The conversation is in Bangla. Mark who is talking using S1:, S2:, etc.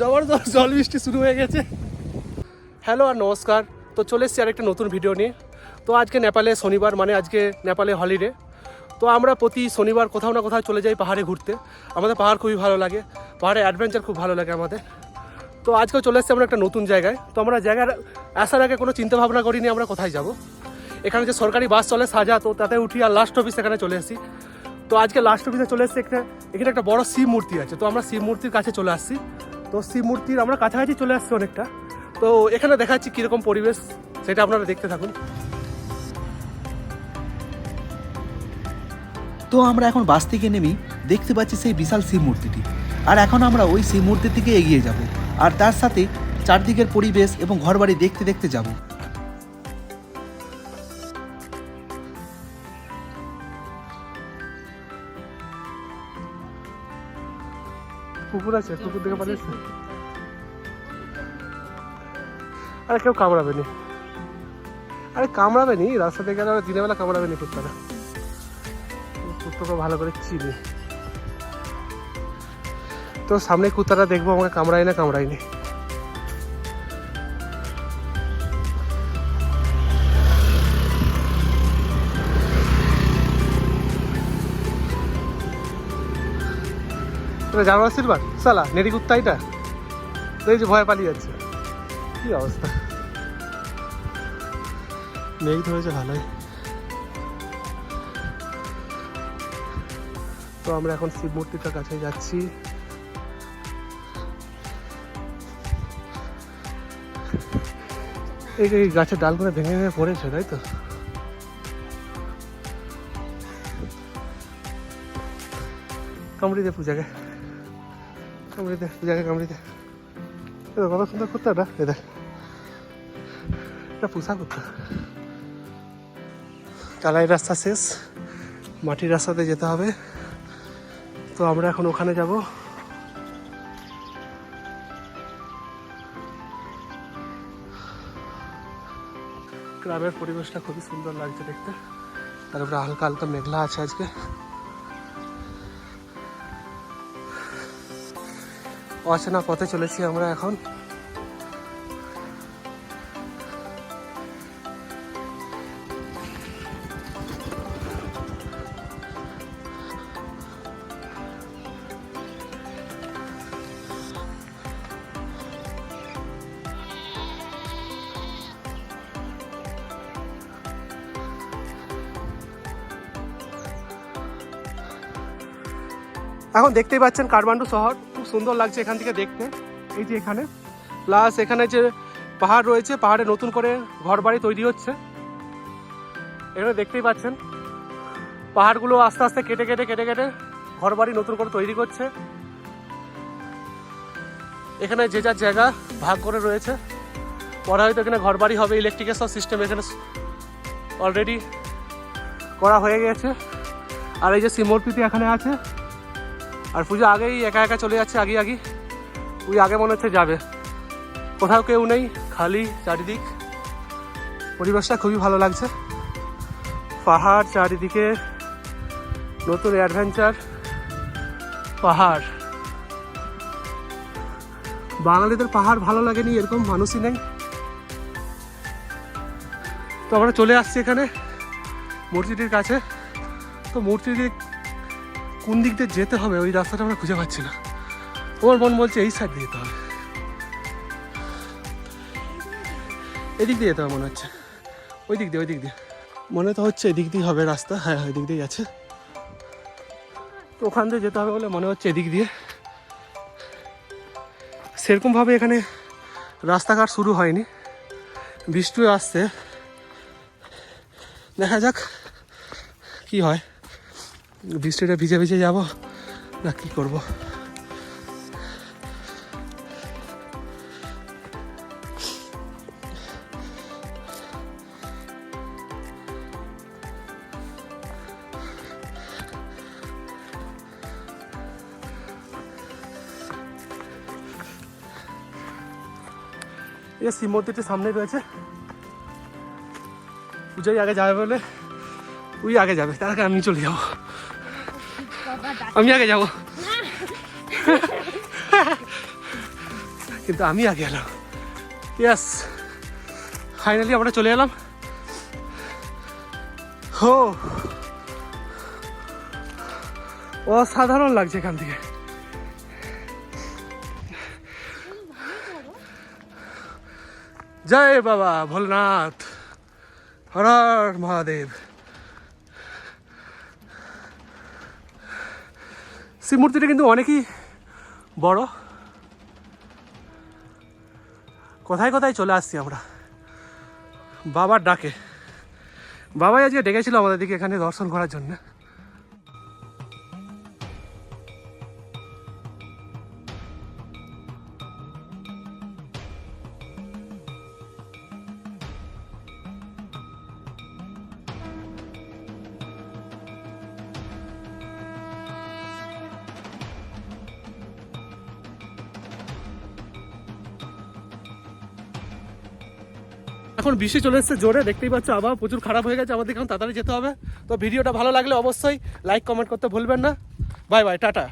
S1: জবরদস্ত জল বৃষ্টি শুরু হয়ে গেছে। হ্যালো আর নমস্কার। তো চলে এসেছি আরেকটা নতুন ভিডিও নিয়ে। তো আজকে নেপালে শনিবার মানে আজকে নেপালে হলিডে তো আমরা প্রতি শনিবার কোথাও না কোথাও চলে যাই পাহাড়ে ঘুরতে। আমাদের পাহাড় খুবই ভালো লাগে। পাহাড়ে অ্যাডভেঞ্চার খুব ভালো লাগে আমাদের। তো আজকেও চলে এসেছি আমরা একটা নতুন জায়গায়। তো আমরা জায়গার আসার আগে কোনো চিন্তা ভাবনা করিনি আমরা কোথায় যাব। এখানে যে সরকারি বাস চলে সাজা, তো তাতে উঠি আর লাস্ট অফিস এখানে চলে এসেছি। তো আজকে লাস্ট অফিসে চলে এসেছি একটা, এখানে একটা বড় শিব মূর্তি আছে। তো আমরা শিব মূর্তির কাছে চলে আসছি। তো শিব মূর্তির আমরা কাছাকাছি চলে আসছি অনেকটা। তো এখানে দেখাচ্ছি কীরকম পরিবেশ, সেটা আপনারা দেখতে থাকুন।
S2: তো আমরা এখন বাস থেকে নেমেই দেখতে পাচ্ছি সেই বিশাল শিব মূর্তিটি আর এখন আমরা ওই শিব মূর্তির দিকে এগিয়ে যাব। আর তার সাথে চারদিকের পরিবেশ এবং ঘরবাড়ি দেখতে দেখতে যাব।
S1: কুকুর আছে কুকুর দেখে পালিয়েছে? আরে কেউ কামড়াবে নি আরে কামড়াবে নি রাস্তা থেকে গেলে দিনের বেলা কামড়াবে নি কুত্তাটা কুত্তাকে ভালো করে চিনি। তো সামনে কুত্তাটা দেখব আমাকে কামড়াই না কামড়াইনি এটা জানোয়ার সিলভার? সালা, নেড়ি কুত্তা এটা? তো এই যে ভয় পালিয়ে যাচ্ছে। কি অবস্থা? তো হয়েছে ভালোই তো আমরা এখন শিব মূর্তিটার কাছে যাচ্ছি। এই এই গাছের ডালগুলো ভেঙে ভেঙে পড়েছে, তাই তো? কামড়ি দে পূজাকে কামড়ি দে পূজাকে কামড়ি দেখ, কত সুন্দর কুত্তা এটা। এ দেখ। এটা পোষা কুত্তা। টালাই রাস্তা শেষ। মাটির রাস্তাতে যেতে হবে। তো আমরা এখন ওখানে যাব। গ্রামের পরিবেশটা খুবই সুন্দর লাগছে দেখতে। তারপরে হালকা হালকা মেঘলা আছে আজকে। অচেনা পথে চলেছি আমরা এখন। এখন দেখতেই পাচ্ছেন কাঠমান্ডু শহর। সুন্দর লাগছে এখান থেকে দেখতে। এই যে এখানে। প্লাস এখানে যে পাহাড় রয়েছে, পাহাড়ে নতুন করে ঘর বাড়ি তৈরি হচ্ছে। এখানে দেখতেই পাচ্ছেন, পাহাড়গুলো আস্তে আস্তে কেটে কেটে কেটে কেটে ঘর বাড়ি নতুন করে তৈরি করছে। এখানে যে যার জায়গা ভাগ করে রয়েছে। পরে হয়তো এখানে ঘর বাড়ি হবে ইলেকট্রিকের সব সিস্টেম এখানে অলরেডি করা হয়ে গেছে। আর এই যে সিমূর্তিটি এখানে আছে। আর পুজো আগেই একা একা চলে যাচ্ছে, আগে আগে। ওই আগে মনে হচ্ছে যাবে। কোথাও কেউ নেই, খালি চারিদিক। পরিবেশটা খুবই ভালো লাগছে। পাহাড় চারিদিকে, নতুন অ্যাডভেঞ্চার পাহাড়। বাঙালিদের পাহাড় ভালো লাগেনি, এরকম মানুষই নেই। তো আমরা চলে আসছি এখানে, মূর্তিটির কাছে। তো মূর্তিটি কোন দিক দিয়ে যেতে হবে ওই রাস্তাটা আমরা খুঁজে পাচ্ছি না। ওর মন বলছে এই সাইড দিয়ে যেতে হবে। এদিক দিয়ে যেতে হবে মনে হচ্ছে। ওই দিক দিয়ে ওই দিক দিয়ে। মনে তো হচ্ছে এদিক দিয়ে হবে রাস্তা। হ্যাঁ ওই দিক দিয়ে আছে। তো ওখান দিয়ে যেতে হবে বলে মনে হচ্ছে এদিক দিয়ে। সেরকমভাবে এখানে রাস্তাঘাট শুরু হয়নি। বৃষ্টি আসছে। দেখা যাক কি হয়। বৃষ্টিটা ভিজে ভিজে যাব। না, কি করব? এই শিব মন্দিরটি সামনে রয়েছে। পুজোই আগে যাবে বলে ওই আগে যাবে, তার আমি চলে যাব। আমি আগে যাব। কিন্তু আমি আগে এলাম। ইয়াস ফাইনালি আমরা চলে এলাম। হো, অসাধারণ লাগছে এখান থেকে। জয় বাবা ভোলনাথ হর মহাদেব। শিব মূর্তিটা কিন্তু অনেকই বড়। কোথায় কোথায় চলে আসছি আমরা? বাবার ডাকে। বাবাই আজকে ডেকেছিল আমাদের দিকে এখানে দর্শন করার জন্য। এখন বৃষ্টি চলে এসেছে জোরে, দেখতেই পাচ্ছ আবার প্রচুর খারাপ হয়ে গেছে আমাদের এখন, তাড়াতাড়ি যেতে হবে। তো ভিডিওটা ভালো লাগলে অবশ্যই লাইক কমেন্ট করতে ভুলবেন না। Bye bye tata.